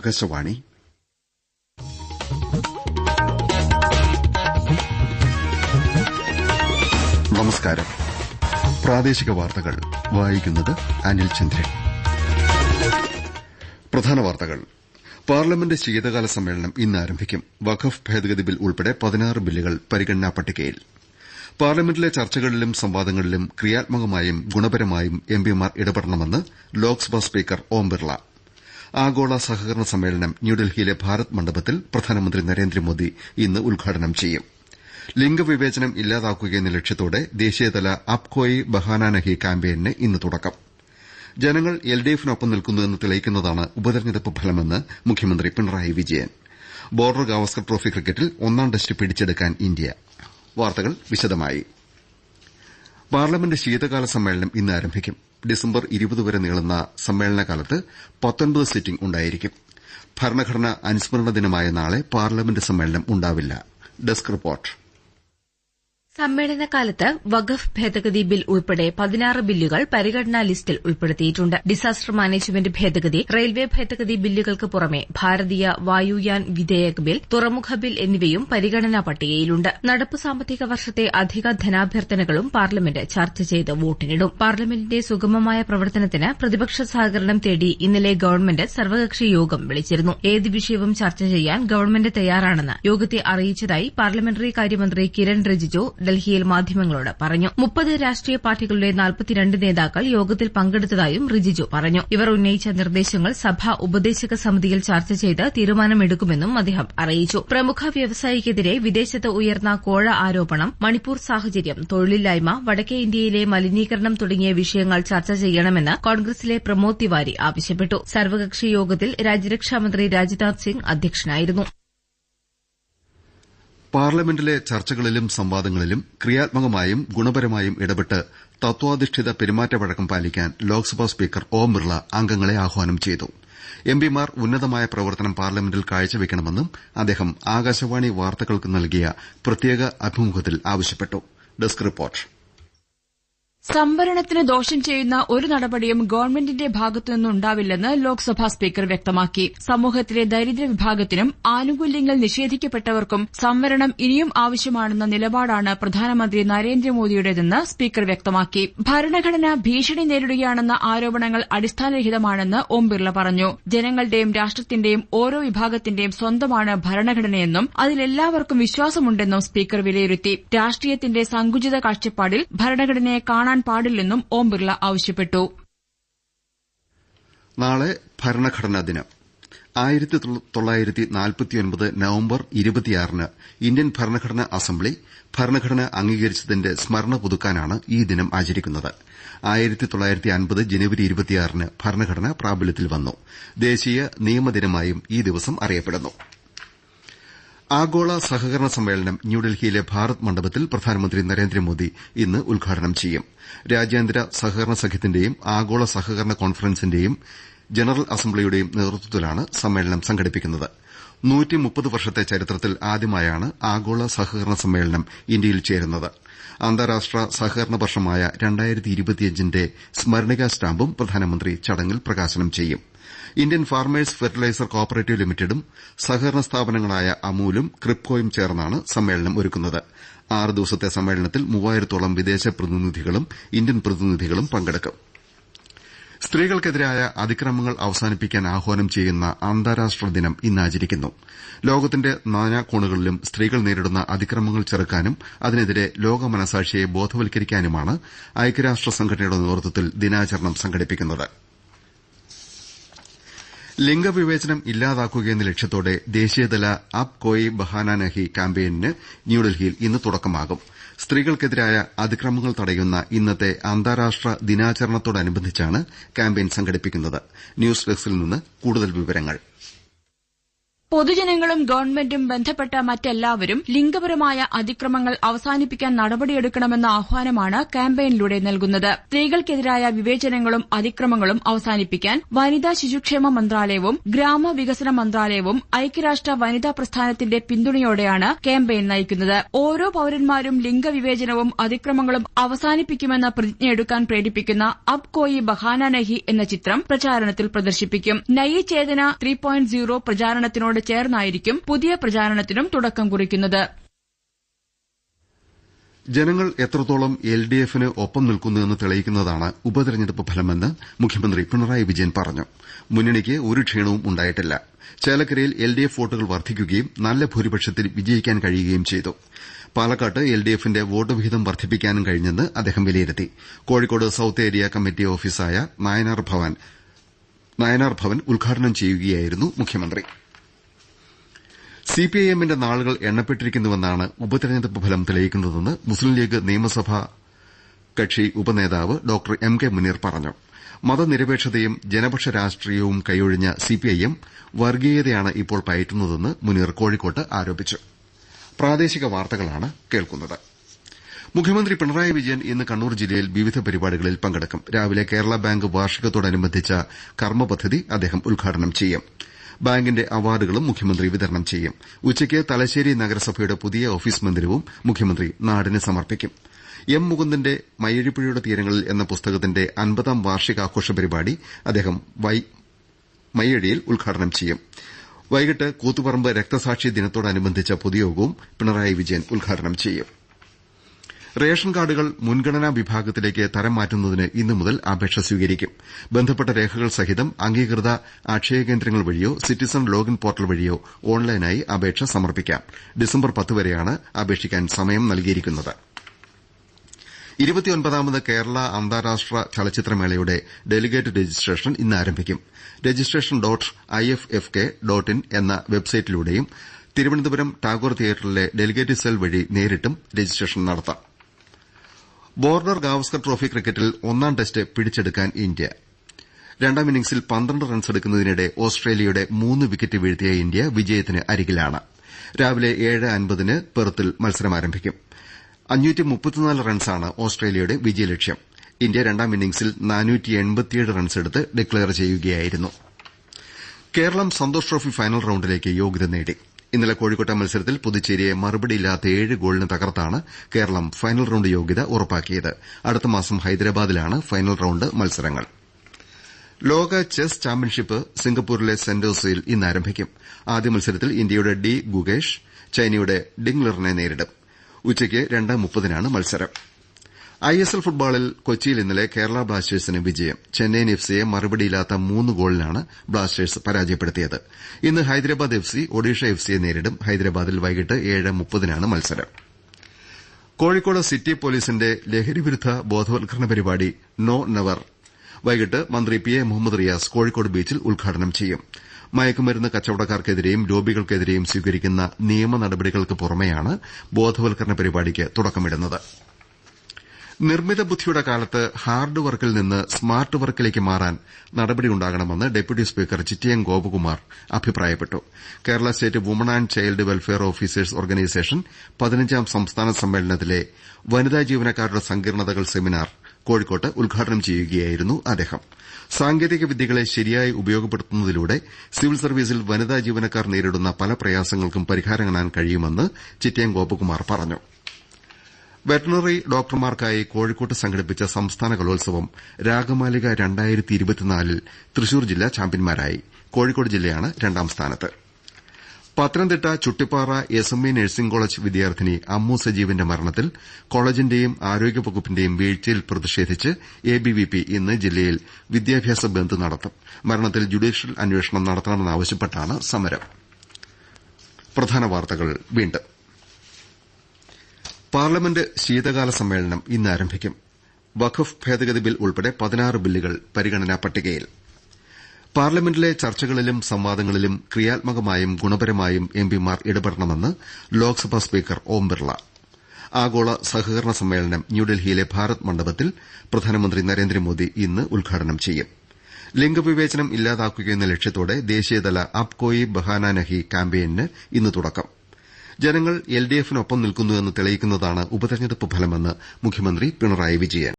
ആകാശവാണി. നമസ്കാരം. പ്രാദേശിക വാർത്തകൾ. വായിക്കുന്നത് അനിൽ ചന്ദ്രൻ. പ്രധാന വാർത്തകൾ. പാർലമെന്റ് ശീതകാല സമ്മേളനം ഇന്ന് ആരംഭിക്കും. വഖഫ് ഭേദഗതി ബിൽ ഉൾപ്പെടെ പതിനാറ് ബില്ലുകൾ പരിഗണനാ പട്ടികയിൽ. പാർലമെന്റിലെ ചർച്ചകളിലും സംവാദങ്ങളിലും ക്രിയാത്മകമായും ഗുണപരമായും എംപിമാർ ഇടപെടണമെന്ന് ലോക്സഭാ സ്പീക്കർ ഓം ബിർള. ആഗോള സഹകരണ സമ്മേളനം ന്യൂഡൽഹിയിലെ ഭാരത് മണ്ഡപത്തിൽ പ്രധാനമന്ത്രി നരേന്ദ്രമോദി ഇന്ന് ഉദ്ഘാടനം ചെയ്യും. ലിംഗവിവേചനം ഇല്ലാതാക്കുകയെന്ന ലക്ഷ്യത്തോടെ ദേശീയതല അപ്കോയി ബഹാനാനഹി ക്യാമ്പയിന് ഇന്ന് തുടക്കം. ജനങ്ങൾ എൽഡിഎഫിനൊപ്പം നിൽക്കുന്നുവെന്ന് തെളിയിക്കുന്നതാണ് ഉപതെരഞ്ഞെടുപ്പ് ഫലമെന്ന് മുഖ്യമന്ത്രി പിണറായി വിജയൻ. ബോർഡർ ഗാവസ്കർ ട്രോഫി ക്രിക്കറ്റിൽ ഒന്നാം ടെസ്റ്റ് പിടിച്ചെടുക്കാൻ ഇന്ത്യ. വാർത്തകൾ വിശദമായി. പാർലമെന്റ് ശീതകാല സമ്മേളനം ഇന്ന് ആരംഭിക്കും. ഡിസംബർ വരെ നീളുന്ന സമ്മേളനകാലത്ത് സിറ്റിംഗ് ഉണ്ടായിരിക്കും. ഭരണഘടനാ അനുസ്മരണ ദിനമായ നാളെ പാർലമെന്റ് സമ്മേളനം ഉണ്ടാവില്ല. Desk report. സമ്മേളനകാലത്ത് വഖഫ് ഭേദഗതി ബിൽ ഉൾപ്പെടെ പതിനാറ് ബില്ലുകൾ പരിഗണനാ ലിസ്റ്റിൽ ഉൾപ്പെടുത്തിയിട്ടുണ്ട്. ഡിസാസ്റ്റർ മാനേജ്മെന്റ് ഭേദഗതി റെയിൽവേ ഭേദഗതി ബില്ലുകൾക്ക് പുറമെ ഭാരതീയ വായുയാൻ വിധേയക് ബിൽ തുറമുഖ ബിൽ എന്നിവയും പരിഗണനാ പട്ടികയിലുണ്ട്. നടപ്പ് സാമ്പത്തിക വർഷത്തെ അധിക ധനാഭ്യർത്ഥനകളും പാർലമെന്റ് ചർച്ച ചെയ്ത് വോട്ടിനിടും. പാർലമെന്റിന്റെ സുഗമമായ പ്രവർത്തനത്തിന് പ്രതിപക്ഷ സഹകരണം തേടി ഇന്നലെ ഗവൺമെന്റ് സർവകക്ഷി യോഗം വിളിച്ചിരുന്നു. ഏത് വിഷയവും ചർച്ച ചെയ്യാൻ ഗവൺമെന്റ് തയ്യാറാണെന്ന് യോഗത്തെ അറിയിച്ചതായി പാർലമെന്ററി കാര്യമന്ത്രി കിരൺ റിജിജു ഡൽഹിയിൽ മാധ്യമങ്ങളോട് പറഞ്ഞു. മുപ്പത് രാഷ്ട്രീയ പാർട്ടികളുടെ നാൽപ്പത്തിരണ്ട് നേതാക്കൾ യോഗത്തിൽ പങ്കെടുത്തതായും റിജിജു പറഞ്ഞു. ഇവർ ഉന്നയിച്ച നിർദ്ദേശങ്ങൾ സഭാ ഉപദേശക സമിതിയിൽ ചർച്ച ചെയ്ത് തീരുമാനമെടുക്കുമെന്നും അദ്ദേഹം അറിയിച്ചു. പ്രമുഖ വ്യവസായിക്കെതിരെ വിദേശത്ത് ഉയർന്ന കോഴ ആരോപണം മണിപ്പൂർ സാഹചര്യം തൊഴിലില്ലായ്മ വടക്കേ ഇന്ത്യയിലെ മലിനീകരണം തുടങ്ങിയ വിഷയങ്ങൾ ചർച്ച ചെയ്യണമെന്ന് കോൺഗ്രസിലെ പ്രമോദ് തിവാരി ആവശ്യപ്പെട്ടു. സർവകക്ഷി യോഗത്തിൽ രാജ്യരക്ഷാമന്ത്രി രാജ്നാഥ് സിംഗ് അധ്യക്ഷനായിരുന്നു. പാർലമെന്റിലെ ചർച്ചകളിലും സംവാദങ്ങളിലും ക്രിയാത്മകമായും ഗുണപരമായും ഇടപെട്ട് തത്വാധിഷ്ഠിത പെരുമാറ്റവഴക്കം പാലിക്കാൻ ലോക്സഭാ സ്പീക്കർ ഓം ബിർള അംഗങ്ങളെ ആഹ്വാനം ചെയ്തു. എംപിമാർ ഉന്നതമായ പ്രവർത്തനം പാർലമെന്റിൽ കാഴ്ചവെക്കണമെന്നും അദ്ദേഹം ആകാശവാണി വാർത്തകൾക്ക് നൽകിയ പ്രത്യേക അഭിമുഖത്തിൽ ആവശ്യപ്പെട്ടു. സംവരണത്തിന് ദോഷം ചെയ്യുന്ന ഒരു നടപടിയും ഗവൺമെന്റിന്റെ ഭാഗത്തുനിന്നുണ്ടാവില്ലെന്ന് ലോക്സഭാ സ്പീക്കർ വ്യക്തമാക്കി. സമൂഹത്തിലെ ദരിദ്ര വിഭാഗത്തിനും ആനുകൂല്യങ്ങൾ നിഷേധിക്കപ്പെട്ടവർക്കും സംവരണം ഇനിയും ആവശ്യമാണെന്ന നിലപാടാണ് പ്രധാനമന്ത്രി നരേന്ദ്രമോദിയുടേതെന്ന് സ്പീക്കർ വ്യക്തമാക്കി. ഭരണഘടന ഭീഷണി നേരിടുകയാണെന്ന ആരോപണങ്ങൾ അടിസ്ഥാനരഹിതമാണെന്ന് ഓം ബിർള പറഞ്ഞു. ജനങ്ങളുടെയും രാഷ്ട്രത്തിന്റെയും ഓരോ വിഭാഗത്തിന്റെയും സ്വന്തമാണ് ഭരണഘടനയെന്നും അതിലെല്ലാവർക്കും വിശ്വാസമുണ്ടെന്നും സ്പീക്കർ വിലയിരുത്തി. രാഷ്ട്രീയത്തിന്റെ സങ്കുചിത കാഴ്ചപ്പാടിൽ ഭരണഘടനയെ കാണാൻ കാണാൻ പാടില്ലെന്നും ഓം ബിർള ആവശ്യപ്പെട്ടു. നാളെ ഭരണഘടനാ ദിനം. ആയിരത്തി തൊള്ളായിരത്തി നാൽപ്പത്തിയൊൻപത് നവംബർ ഇരുപത്തിയാറിന് ഇന്ത്യൻ ഭരണഘടനാ അസംബ്ലി ഭരണഘടന അംഗീകരിച്ചതിന്റെ സ്മരണ പുതുക്കാനാണ് ഈ ദിനം ആചരിക്കുന്നത്. ആയിരത്തി തൊള്ളായിരത്തി അൻപത് ജനുവരി ഇരുപത്തിയാറിന് ഭരണഘടന പ്രാബല്യത്തിൽ വന്നു. ദേശീയ നിയമദിനമായും ഈ ദിവസം അറിയപ്പെടുന്നു. ആഗോള സഹകരണ സമ്മേളനം ന്യൂഡൽഹിയിലെ ഭാരത് മണ്ഡപത്തിൽ പ്രധാനമന്ത്രി നരേന്ദ്രമോദി ഇന്ന് ഉദ്ഘാടനം ചെയ്യും. രാജ്യാന്തര സഹകരണ സഖ്യത്തിന്റെയും ആഗോള സഹകരണ കോൺഫറൻസിന്റെയും ജനറൽ അസംബ്ലിയുടെയും നേതൃത്വത്തിലാണ് സമ്മേളനം സംഘടിപ്പിക്കുന്നത്. വർഷത്തെ ചരിത്രത്തിൽ ആദ്യമായാണ് ആഗോള സഹകരണ സമ്മേളനം ഇന്ത്യയിൽ ചേരുന്നത്. അന്താരാഷ്ട്ര സഹകരണ വർഷമായ ന്റെ സ്മരണികാ സ്റ്റാമ്പും പ്രധാനമന്ത്രി ചടങ്ങിൽ പ്രകാശനം ചെയ്യും. Indian farmers fertiliser co operative ലിമിറ്റഡും സഹകരണ സ്ഥാപനങ്ങളായ അമൂലും ക്രിപ്കോയും ചേർന്നാണ് സമ്മേളനം ഒരുക്കുന്നത്. ആറ് ദിവസത്തെ സമ്മേളനത്തിൽ മൂവായിരത്തോളം വിദേശ പ്രതിനിധികളും ഇന്ത്യൻ പ്രതിനിധികളും പങ്കെടുക്കും. സ്ത്രീകൾക്കെതിരായ അതിക്രമങ്ങൾ അവസാനിപ്പിക്കാൻ ആഹ്വാനം ചെയ്യുന്ന അന്താരാഷ്ട്ര ദിനം ഇന്ന് ആചരിക്കുന്നു ലോകത്തിന്റെ നാനാകോണുകളിലും സ്ത്രീകൾ നേരിടുന്ന അതിക്രമങ്ങൾ ചെറുക്കാനും അതിനെതിരെ ലോക മനസാക്ഷിയെ ബോധവൽക്കരിക്കാനുമാണ് ഐക്യരാഷ്ട്ര സംഘടനയുടെ നേതൃത്വത്തിൽ ദിനാചരണം സംഘടിപ്പിക്കുന്നത്. ലിംഗവിവേചനം ഇല്ലാതാക്കുകയെന്ന ലക്ഷ്യത്തോടെ ദേശീയതല അപ് കോയി ബഹാന നഹി ക്യാമ്പയിനിന് ന്യൂഡൽഹിയിൽ ഇന്ന് തുടക്കമാകും. സ്ത്രീകൾക്കെതിരായ അതിക്രമങ്ങൾ തടയുന്ന ഇന്നത്തെ അന്താരാഷ്ട്ര ദിനാചരണത്തോടനുബന്ധിച്ചാണ് ക്യാമ്പയിൻ സംഘടിപ്പിക്കുന്നത്. ന്യൂസ് ഡെസ്കിൽ നിന്ന് കൂടുതൽ വിവരങ്ങൾ. പൊതുജനങ്ങളും ഗവൺമെന്റും ബന്ധപ്പെട്ട മറ്റെല്ലാവരും ലിംഗപരമായ അതിക്രമങ്ങൾ അവസാനിപ്പിക്കാൻ നടപടിയെടുക്കണമെന്ന ആഹ്വാനമാണ് ക്യാമ്പയിനിലൂടെ നൽകുന്നത്. സ്ത്രീകൾക്കെതിരായ വിവേചനങ്ങളും അതിക്രമങ്ങളും അവസാനിപ്പിക്കാൻ വനിതാ ശിശുക്ഷേമ മന്ത്രാലയവും ഗ്രാമവികസന മന്ത്രാലയവും ഐക്യരാഷ്ട്ര വനിതാ പ്രസ്ഥാനത്തിന്റെ പിന്തുണയോടെയാണ് ക്യാമ്പയിൻ നയിക്കുന്നത്. ഓരോ പൌരന്മാരും ലിംഗവിവേചനവും അതിക്രമങ്ങളും അവസാനിപ്പിക്കുമെന്ന പ്രതിജ്ഞയെടുക്കാൻ പ്രേരിപ്പിക്കുന്ന അബ് കോയി ബഹാന നഹി എന്ന ചിത്രം പ്രചാരണത്തിൽ പ്രദർശിപ്പിക്കും. Nayi Chetana three point zero പ്രചാരണത്തിനോട് ചേർന്നായിരിക്കും പുതിയ പ്രചാരണത്തിനും തുടക്കം കുറിക്കുന്നത്. ജനങ്ങൾ എത്രത്തോളം എൽ ഡി എഫിന് ഒപ്പം നിൽക്കുന്നുവെന്ന് തെളിയിക്കുന്നതാണ് ഉപതെരഞ്ഞെടുപ്പ് ഫലമെന്ന് മുഖ്യമന്ത്രി പിണറായി വിജയൻ പറഞ്ഞു. മുന്നണിക്ക് ഒരു ക്ഷീണവും ഉണ്ടായിട്ടില്ല. ചേലക്കരയിൽ എൽ ഡി എഫ് വോട്ടുകൾ വർദ്ധിക്കുകയും നല്ല ഭൂരിപക്ഷത്തിൽ വിജയിക്കാൻ കഴിയുകയും ചെയ്തു. പാലക്കാട്ട് എൽ ഡി എഫിന്റെ വോട്ട് വിഹിതം വർദ്ധിപ്പിക്കാനും കഴിഞ്ഞെന്ന് അദ്ദേഹം വിലയിരുത്തി. കോഴിക്കോട് സൌത്ത് ഏരിയ കമ്മിറ്റി ഓഫീസായ നായനാർ ഭവൻ ഉദ്ഘാടനം ചെയ്യുകയായിരുന്നു മുഖ്യമന്ത്രി. സിപിഐഎമ്മിന്റെ നാളുകൾ എണ്ണപ്പെട്ടിരിക്കുന്നുവെന്നാണ് ഉപതെരഞ്ഞെടുപ്പ് ഫലം തെളിയിക്കുന്നതെന്ന് മുസ്ലിം ലീഗ് നിയമസഭാ കക്ഷി ഉപനേതാവ് ഡോക്ടർ എം കെ മുനീർ പറഞ്ഞു. മതനിരപേക്ഷതയും ജനപക്ഷ രാഷ്ട്രീയവും കൈയൊഴിഞ്ഞ സിപിഐഎം വർഗീയതയാണ് ഇപ്പോൾ പയറ്റുന്നതെന്ന് മുനീർ കോഴിക്കോട്ട് ആരോപിച്ചു. മുഖ്യമന്ത്രി പിണറായി വിജയൻ ഇന്ന് കണ്ണൂർ ജില്ലയിൽ വിവിധ പരിപാടികളിൽ പങ്കെടുക്കും. രാവിലെ കേരള ബാങ്ക് വാർഷികത്തോടനുബന്ധിച്ച കർമ്മപദ്ധതി അദ്ദേഹം ഉദ്ഘാടനം ചെയ്യും. ബാങ്കിന്റെ അവാർഡുകളും മുഖ്യമന്ത്രി വിതരണം ചെയ്യും. ഉച്ചയ്ക്ക് തലശ്ശേരി നഗരസഭയുടെ പുതിയ ഓഫീസ് മന്ദിരവും മുഖ്യമന്ത്രി നാടിന് സമർപ്പിക്കും. എം മുകുന്ദന്റെ മയ്യഴിപ്പുഴയുടെ തീരങ്ങളിൽ എന്ന പുസ്തകത്തിന്റെ അൻപതാം വാർഷികാഘോഷ പരിപാടി അദ്ദേഹം മയ്യഴിയിൽ ഉദ്ഘാടനം ചെയ്യും. വൈകിട്ട് കൂത്തുപറമ്പ് രക്തസാക്ഷി ദിനത്തോടനുബന്ധിച്ച പൊതുയോഗവും പിണറായി വിജയൻ ഉദ്ഘാടനം ചെയ്യും. റേഷൻ കാർഡുകൾ മുൻഗണനാ വിഭാഗത്തിലേക്ക് തരം മാറ്റുന്നതിന് ഇന്നു മുതൽ അപേക്ഷ സ്വീകരിക്കും. ബന്ധപ്പെട്ട രേഖകൾ സഹിതം അംഗീകൃത അക്ഷയ കേന്ദ്രങ്ങൾ വഴിയോ സിറ്റിസൺ ലോഗിൻ പോർട്ടൽ വഴിയോ ഓൺലൈനായി അപേക്ഷ സമർപ്പിക്കാം. ഡിസംബർ പത്ത് വരെയാണ് അപേക്ഷിക്കാൻ സമയം നൽകിയിരിക്കുന്നത്. ഇരുപത്തിയൊൻപതാമത് കേരള അന്താരാഷ്ട്ര ചലച്ചിത്രമേളയുടെ ഡെലിഗേറ്റ് രജിസ്ട്രേഷൻ ഇന്ന് ആരംഭിക്കും. Registration dot I F F K dot in എന്ന വെബ്സൈറ്റിലൂടെയും തിരുവനന്തപുരം ടാഗോർ തിയേറ്ററിലെ ഡെലിഗേറ്റ് സെൽ വഴി നേരിട്ടും രജിസ്ട്രേഷൻ നടത്താം. ബോർഡർ ഗാവസ്കർ ട്രോഫി ക്രിക്കറ്റിൽ ഒന്നാം ടെസ്റ്റ് പിടിച്ചെടുക്കാൻ ഇന്ത്യ. രണ്ടാം ഇന്നിംഗ്സിൽ പന്ത്രണ്ട് റൺസെടുക്കുന്നതിനിടെ ഓസ്ട്രേലിയയുടെ മൂന്ന് വിക്കറ്റ് വീഴ്ത്തിയ ഇന്ത്യ വിജയത്തിന് അരികിലാണ്. രാവിലെ ഏഴ് അൻപതിന് പെർത്തിൽ മത്സരം റൺസാണ് ഓസ്ട്രേലിയയുടെ വിജയലക്ഷ്യം ഇന്ത്യ രണ്ടാം ഇന്നിംഗ്സിൽ റൺസെടുത്ത് ഡിക്ലയർ ചെയ്യുകയായിരുന്നു. കേരളം സന്തോഷ് ട്രോഫി ഫൈനൽ റൌണ്ടിലേക്ക് യോഗ്യത നേടി. ഇന്നലെ കോഴിക്കോട്ടെ മത്സരത്തിൽ പുതുച്ചേരിയെ മറുപടിയില്ലാത്ത ഏഴ് ഗോളിന് തകർത്താണ് കേരളം ഫൈനൽ റൌണ്ട് യോഗ്യത ഉറപ്പാക്കിയത്. അടുത്ത മാസം ഹൈദരാബാദിലാണ് ഫൈനൽ റൌണ്ട് മത്സരങ്ങൾ. ലോക ചെസ് ചാമ്പ്യൻഷിപ്പ് സിംഗപ്പൂരിലെ സെന്റോസയിൽ ഇന്ന് ആരംഭിക്കും. ആദ്യ മത്സരത്തിൽ ഇന്ത്യയുടെ ഡി ഗുഗേഷ് ചൈനയുടെ ഡിംഗ്ലറിനെ നേരിടും. ഉച്ചയ്ക്ക് രണ്ട് മുപ്പതിനാണ് മത്സരം. ഐഎസ്എൽ ഫുട്ബോളിൽ കൊച്ചിയിൽ ഇന്നലെ കേരള ബ്ലാസ്റ്റേഴ്സിന് വിജയം. ചെന്നൈയിൻ എഫ്സിയെ മറുപടിയില്ലാത്ത മൂന്ന് ഗോളിനാണ് ബ്ലാസ്റ്റേഴ്സ് പരാജയപ്പെടുത്തിയത്. ഇന്ന് ഹൈദരാബാദ് എഫ്സി ഒഡീഷ എഫ്സിയെ നേരിടും. ഹൈദരാബാദിൽ വൈകിട്ട് ഏഴ് മുപ്പതിനാണ് മത്സരം. കോഴിക്കോട് സിറ്റി പോലീസിന്റെ ലഹരിവിരുദ്ധ ബോധവൽക്കരണ പരിപാടി നോ നെവർ വൈകിട്ട് മന്ത്രി പി എ മുഹമ്മദ് റിയാസ് കോഴിക്കോട് ബീച്ചിൽ ഉദ്ഘാടനം ചെയ്യും. മയക്കുമരുന്ന് കച്ചവടക്കാർക്കെതിരെയും ലോബികൾക്കെതിരെയും സ്വീകരിക്കുന്ന നിയമ നടപടികൾക്ക് പുറമെയാണ് ബോധവൽക്കരണ പരിപാടിക്ക് തുടക്കമിടുന്നത്. നിർമ്മിത ബുദ്ധിയുടെ കാലത്ത് ഹാർഡ് വർക്കിൽ നിന്ന് സ്മാർട്ട് വർക്കിലേക്ക് മാറാൻ നടപടിയുണ്ടാകണമെന്ന് ഡെപ്യൂട്ടി സ്പീക്കർ ചിറ്റിയം ഗോപകുമാർ അഭിപ്രായപ്പെട്ടു. Kerala state woman and child welfare officers organisation പതിനഞ്ചാം സംസ്ഥാന സമ്മേളനത്തിലെ വനിതാ ജീവനക്കാരുടെ സങ്കീർണതകൾ സെമിനാർ കോഴിക്കോട്ട് ഉദ്ഘാടനം ചെയ്യുകയായിരുന്നു അദ്ദേഹം. സാങ്കേതിക വിദ്യകളെ ശരിയായി ഉപയോഗപ്പെടുത്തുന്നതിലൂടെ സിവിൽ സർവീസിൽ വനിതാ ജീവനക്കാർ നേരിടുന്ന പല പ്രയാസങ്ങൾക്കും പരിഹാരം കാണാൻ കഴിയുമെന്ന് ചിറ്റിയം ഗോപകുമാർ പറഞ്ഞു. വെറ്ററിനറി ഡോക്ടർമാർക്കായി കോഴിക്കോട്ട് സംഘടിപ്പിച്ച സംസ്ഥാന കലോത്സവം രാഗമാലിക ൽ തൃശൂർ ജില്ല ചാമ്പ്യൻമാരായി കോഴിക്കോട് ജില്ലയാണ് രണ്ടാം സ്ഥാനത്ത്. Pathanamthitta Chuttippara S M E nursing college വിദ്യാർത്ഥിനി അമ്മു സജീവിന്റെ മരണത്തിൽ കോളേജിന്റെയും ആരോഗ്യവകുപ്പിന്റെയും വീഴ്ചയിൽ പ്രതിഷേധിച്ച് എ ബി വി പി ഇന്ന് ജില്ലയിൽ വിദ്യാഭ്യാസ ബന്ദ് നടത്തും. മരണത്തിൽ ജുഡീഷ്യൽ അന്വേഷണം നടത്തണമെന്നാവശ്യപ്പെട്ടാണ് സമരം. പാർലമെന്റ് ശീതകാല സമ്മേളനം ഇന്ന് ആരംഭിക്കും. വഖഫ് ഭേദഗതി ബിൽ ഉൾപ്പെടെ പതിനാറ് ബില്ലുകൾ പരിഗണനാ പട്ടികയിൽ. പാർലമെന്റിലെ ചർച്ചകളിലും സംവാദങ്ങളിലും ക്രിയാത്മകമായും ഗുണപരമായും എംപിമാർ ഇടപെടണമെന്ന് ലോക്സഭാ സ്പീക്കർ ഓം ബിർള. ആഗോള സഹകരണ സമ്മേളനം ന്യൂഡൽഹിയിലെ ഭാരത് മണ്ഡപത്തിൽ പ്രധാനമന്ത്രി നരേന്ദ്രമോദി ഇന്ന് ഉദ്ഘാടനം ചെയ്യും. ലിംഗവിവേചനം ഇല്ലാതാക്കുകയെന്ന ലക്ഷ്യത്തോടെ ദേശീയതല അപ്കോയി ബഹാനാനഹി ബഹാന നഹി ക്യാമ്പയിന് ഇന്ന് തുടക്കം. ജനങ്ങൾ എൽഡിഎഫിനൊപ്പം നിൽക്കുന്നുവെന്ന് തെളിയിക്കുന്നതാണ് ഉപതെരഞ്ഞെടുപ്പ് ഫലമെന്ന് മുഖ്യമന്ത്രി പിണറായി വിജയൻ.